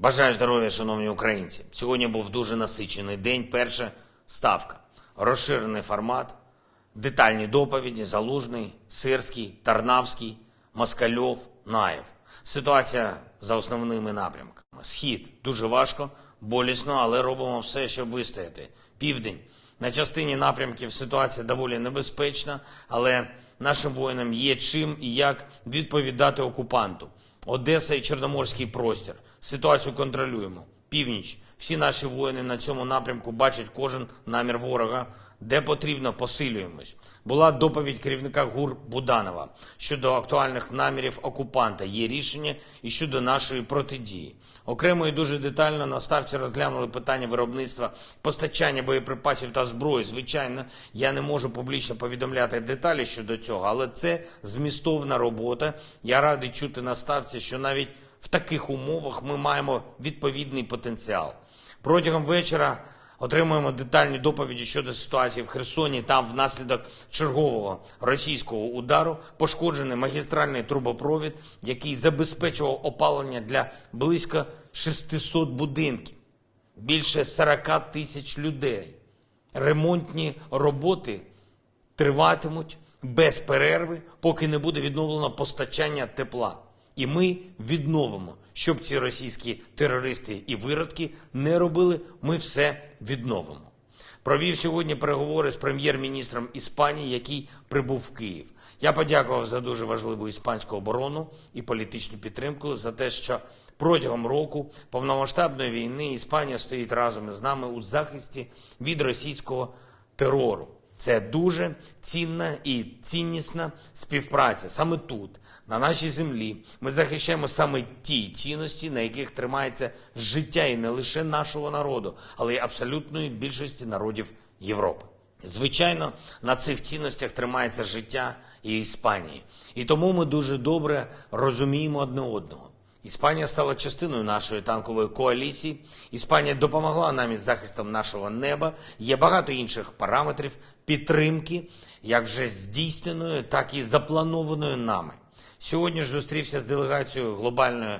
Бажаю здоров'я, шановні українці. Сьогодні був дуже насичений день. Перша ставка, розширений формат, детальні доповіді: Залужний, Сирський, Тарнавський, Москальов, Наєв. Ситуація за основними напрямками. Схід дуже важко, болісно, але робимо все, щоб вистояти. Південь. На частині напрямків ситуація доволі небезпечна, але нашим воїнам є чим і як відповідати окупанту. Одеса і Чорноморський простір. Ситуацію контролюємо. Північ. Всі наші воїни на цьому напрямку бачать кожен намір ворога. Де потрібно, посилюємось. Була доповідь керівника ГУР Буданова щодо актуальних намірів окупанта. Є рішення і щодо нашої протидії. Окремо і дуже детально на ставці розглянули питання виробництва, постачання боєприпасів та зброї. Звичайно, я не можу публічно повідомляти деталі щодо цього, але це змістовна робота. Я радий чути на ставці, що навіть в таких умовах ми маємо відповідний потенціал. Протягом вечора отримуємо детальні доповіді щодо ситуації в Херсоні. Там внаслідок чергового російського удару пошкоджений магістральний трубопровід, який забезпечував опалення для близько 600 будинків, більше 40 тисяч людей. Ремонтні роботи триватимуть без перерви, поки не буде відновлено постачання тепла. І ми відновимо, щоб ці російські терористи і виродки не робили, ми все відновимо. Провів сьогодні переговори з прем'єр-міністром Іспанії, який прибув в Київ. Я подякував за дуже важливу іспанську оборону і політичну підтримку за те, що протягом року повномасштабної війни Іспанія стоїть разом із нами у захисті від російського терору. Це дуже цінна і ціннісна співпраця. Саме тут, на нашій землі, ми захищаємо саме ті цінності, на яких тримається життя і не лише нашого народу, але й абсолютної більшості народів Європи. Звичайно, на цих цінностях тримається життя і Іспанії. І тому ми дуже добре розуміємо одне одного. Іспанія стала частиною нашої танкової коаліції. Іспанія допомогла нам із захистом нашого неба. Є багато інших параметрів підтримки, як вже здійсненою, так і запланованою нами. Сьогодні ж зустрівся з делегацією глобальної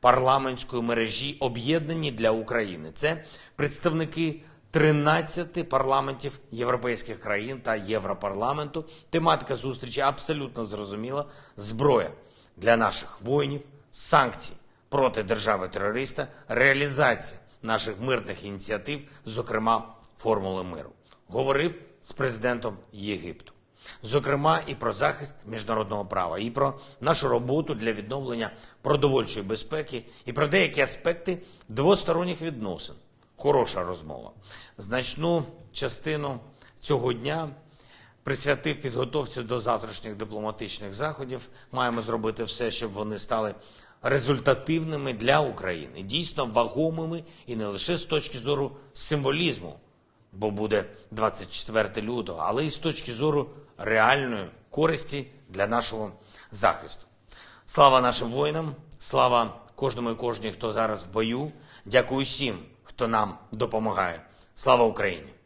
парламентської мережі об'єднані для України. Це представники 13 парламентів європейських країн та Європарламенту. Тематика зустрічі абсолютно зрозуміла. Зброя для наших воїнів, санкції проти держави-терориста, реалізація наших мирних ініціатив, зокрема формули миру. Говорив з президентом Єгипту. Зокрема, і про захист міжнародного права, і про нашу роботу для відновлення продовольчої безпеки, і про деякі аспекти двосторонніх відносин. Хороша розмова. Значну частину цього дня присвятив підготовці до завтрашніх дипломатичних заходів. Маємо зробити все, щоб вони стали результативними для України, дійсно вагомими і не лише з точки зору символізму, бо буде 24 лютого, але і з точки зору реальної користі для нашого захисту. Слава нашим воїнам, слава кожному і кожній, хто зараз в бою. Дякую всім, хто нам допомагає. Слава Україні!